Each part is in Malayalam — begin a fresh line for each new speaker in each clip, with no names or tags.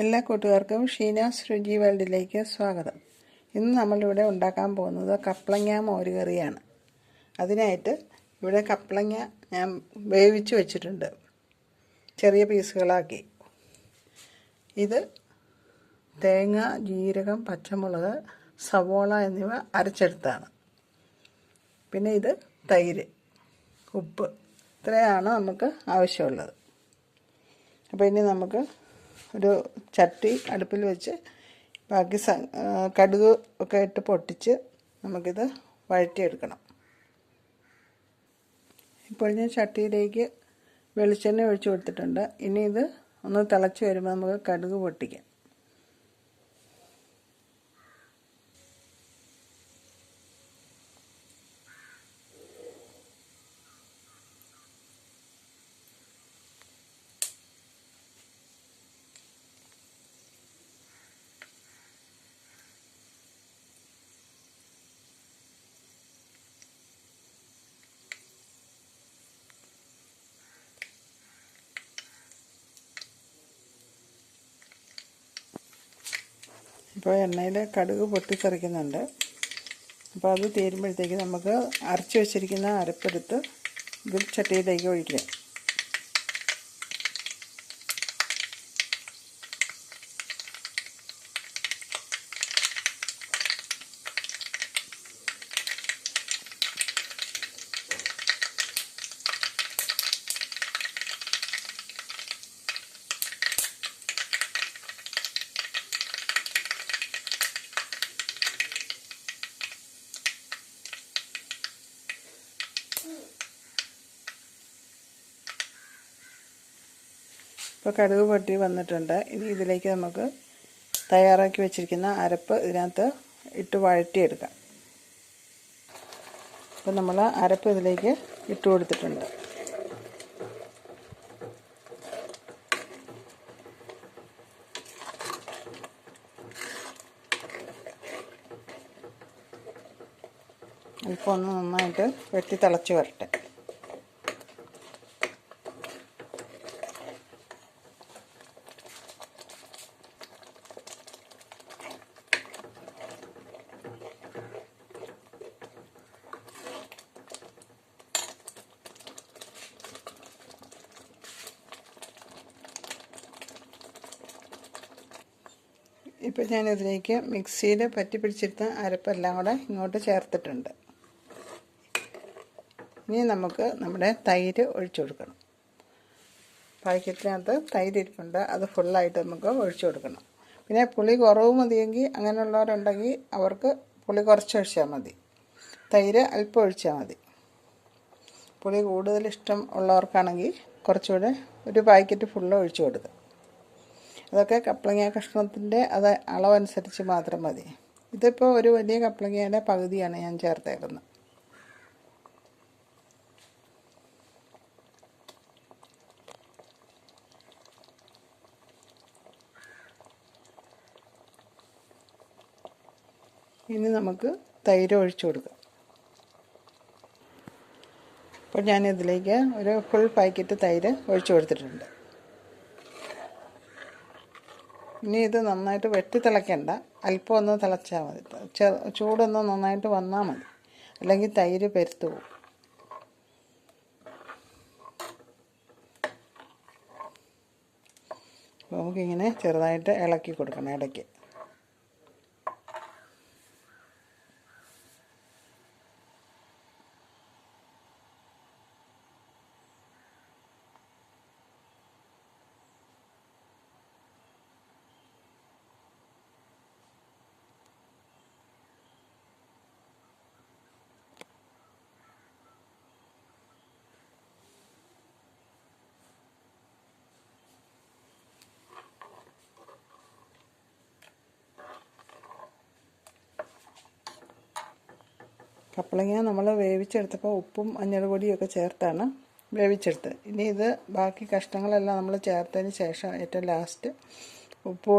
എല്ലാ കൂട്ടുകാർക്കും ഷീനാസ് രുചി വേൾഡിലേക്ക് സ്വാഗതം. ഇന്ന് നമ്മളിവിടെ ഉണ്ടാക്കാൻ പോകുന്നത് കപ്ലങ്ങ മോരുകറിയാണ് അതിനായിട്ട് ഇവിടെ കപ്ലങ്ങ ഞാൻ വേവിച്ച് വെച്ചിട്ടുണ്ട്. ചെറിയ പീസുകളാക്കി. ഇത് തേങ്ങ ജീരകം പച്ചമുളക് സവോള എന്നിവ അരച്ചെടുത്താണ്. പിന്നെ ഇത് തൈര് ഉപ്പ്. ഇത്രയാണ് നമുക്ക് ആവശ്യമുള്ളത്. അപ്പോൾ ഇനി നമുക്ക് ഒരു ചട്ടി അടുപ്പിൽ വെച്ച് ബാക്കി സ കടുക് ഒക്കെ ഇട്ട് പൊട്ടിച്ച് നമുക്കിത് വഴറ്റിയെടുക്കണം. ഇപ്പോൾ ഞാൻ ചട്ടിയിലേക്ക് വെളിച്ചെണ്ണ ഒഴിച്ചു കൊടുത്തിട്ടുണ്ട്. ഇനി ഇത് ഒന്ന് തിളച്ച് വരുമ്പോൾ നമുക്ക് കടുക് പൊട്ടിക്കാം. ഇപ്പോൾ എണ്ണയിൽ കടുക് പൊട്ടിത്തെറിക്കുന്നുണ്ട്. അപ്പോൾ അത് തീരുമ്പോഴത്തേക്ക് നമുക്ക് അരച്ച് വെച്ചിരിക്കുന്ന അരപ്പെടുത്ത് ഇതിൽ ചട്ടിയിലേക്ക് ഒഴിക്കാം. ഇപ്പോൾ കടുക് പൊട്ടി വന്നിട്ടുണ്ട്. ഇനി ഇതിലേക്ക് നമുക്ക് തയ്യാറാക്കി വെച്ചിരിക്കുന്ന അരപ്പ് ഇതിനകത്ത് ഇട്ട് വഴറ്റിയെടുക്കാം. അപ്പോൾ നമ്മൾ അരപ്പ് ഇതിലേക്ക് ഇട്ട് കൊടുത്തിട്ടുണ്ട്. അല്പം ഒന്ന് നന്നായിട്ട് വെട്ടി തിളച്ച് വരട്ടെ. ഇപ്പോൾ ഞാനിതിലേക്ക് മിക്സിയിൽ പറ്റി പിടിച്ചിരുത്ത അരപ്പെല്ലാം കൂടെ ഇങ്ങോട്ട് ചേർത്തിട്ടുണ്ട്. ഇനി നമുക്ക് നമ്മുടെ തൈര് ഒഴിച്ചു കൊടുക്കണം. പാക്കറ്റിനകത്ത് തൈര് ഇരിപ്പുണ്ട്. അത് ഫുള്ളായിട്ട് നമുക്ക് ഒഴിച്ചു കൊടുക്കണം. പിന്നെ പുളി കുറവ് മതിയെങ്കിൽ അങ്ങനെയുള്ളവരുണ്ടെങ്കിൽ അവർക്ക് പുളി കുറച്ച് ഒഴിച്ചാൽ മതി. തൈര് അല്പം ഒഴിച്ചാൽ മതി. പുളി കൂടുതൽ ഇഷ്ടം ഉള്ളവർക്കാണെങ്കിൽ കുറച്ചുകൂടെ ഒരു പാക്കറ്റ് ഫുള്ള് ഒഴിച്ചു കൊടുക്കുക. അതൊക്കെ കപ്ലങ്ങ കഷ്ണത്തിന്റെ അത് അളവനുസരിച്ച് മാത്രം മതി. ഇതിപ്പോൾ ഒരു വലിയ കപ്ലങ്ങയുടെ പകുതിയാണ് ഞാൻ ചേർത്തേക്കുന്നത്. ഇനി നമുക്ക് തൈര് ഒഴിച്ചു കൊടുക്കാം. അപ്പോൾ ഞാനിതിലേക്ക് ഒരു ഫുൾ പാക്കറ്റ് തൈര് ഒഴിച്ചു കൊടുത്തിട്ടുണ്ട്. ഇനി ഇത് നന്നായിട്ട് വെട്ടി തിളയ്ക്കണ്ട. അല്പം ഒന്ന് തിളച്ചാൽ മതി. ചൂടൊന്ന് നന്നായിട്ട് വന്നാൽ മതി. അല്ലെങ്കിൽ തൈര് പെരുത്തു പോകും. നമുക്കിങ്ങനെ ചെറുതായിട്ട് ഇളക്കി കൊടുക്കണം ഇടയ്ക്ക്. കപ്പളങ്ങ നമ്മൾ വേവിച്ചെടുത്തപ്പോൾ ഉപ്പും മഞ്ഞൾപൊടിയൊക്കെ ചേർത്താണ് വേവിച്ചെടുത്തത്. ഇനി ഇത് ബാക്കി കഷ്ണങ്ങളെല്ലാം നമ്മൾ ചേർത്തതിന് ശേഷം ഏറ്റവും ലാസ്റ്റ് ഉപ്പ്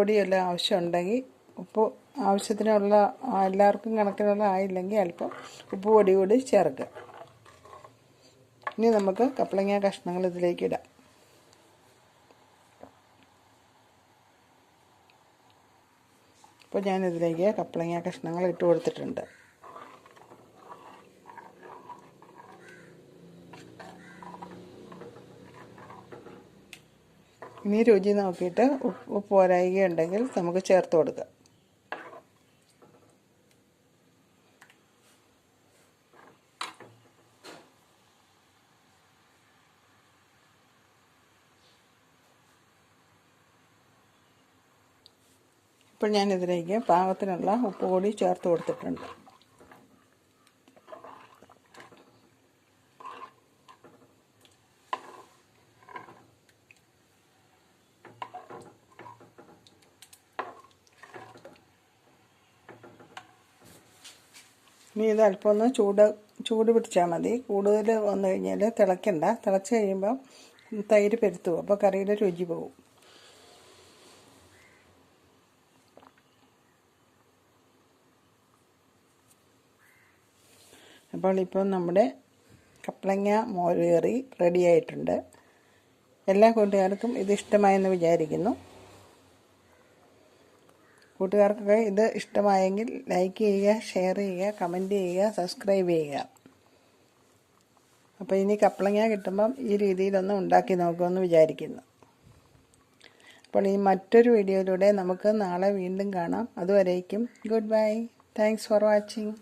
ആവശ്യമുണ്ടെങ്കിൽ ഉപ്പ് ആവശ്യത്തിനുള്ള എല്ലാവർക്കും കണക്കിനുള്ള ആയില്ലെങ്കിൽ അല്പം ഉപ്പ് പൊടി കൂടി ചേർക്കുക ഇനി നമുക്ക് കപ്പളങ്ങ കഷ്ണങ്ങൾ ഇതിലേക്ക് ഇടാം. അപ്പോൾ ഞാനിതിലേക്ക് കപ്പളങ്ങ കഷ്ണങ്ങൾ ഇട്ട് കൊടുത്തിട്ടുണ്ട്. ഇനി രുചി നോക്കിയിട്ട് ഉപ്പ് പോരായികയുണ്ടെങ്കിൽ നമുക്ക് ചേർത്ത് കൊടുക്കുക ഇപ്പോൾ ഞാൻ ഇതിലേക്ക് പാകത്തിനുള്ള ഉപ്പ് കൂടി ചേർത്ത് കൊടുത്തിട്ടുണ്ട്. ഇനി ഇത് അല്പം ഒന്ന് ചൂട് ചൂട് പിടിച്ചാൽ മതി. കൂടുതൽ വന്നു കഴിഞ്ഞാൽ തിളയ്ക്കണ്ട തിളച്ച് കഴിയുമ്പോൾ തൈര് പെരുത്തു. അപ്പോൾ കറിയുടെ രുചി പോകും അപ്പോൾ ഇപ്പോൾ നമ്മുടെ കപ്ലങ്ങ മോര് റെഡിയായിട്ടുണ്ട് എല്ലാ കൂട്ടുകാർക്കും ഇത് ഇഷ്ടമായെന്ന് വിചാരിക്കുന്നു. കൂട്ടുകാർക്കൊക്കെ ഇത് ഇഷ്ടമായെങ്കിൽ ലൈക്ക് ചെയ്യുക ഷെയർ ചെയ്യുക കമന്റ് ചെയ്യുക സബ്സ്ക്രൈബ് ചെയ്യുക. അപ്പോൾ ഇനി കപ്പളങ്ങ കിട്ടുമ്പം ഈ രീതിയിലൊന്ന് ഉണ്ടാക്കി നോക്കുമെന്ന് വിചാരിക്കുന്നു. അപ്പോൾ ഈ മറ്റൊരു വീഡിയോയിലൂടെ നമുക്ക് നാളെ വീണ്ടും കാണാം. അതുവരേക്കും good bye thanks for watching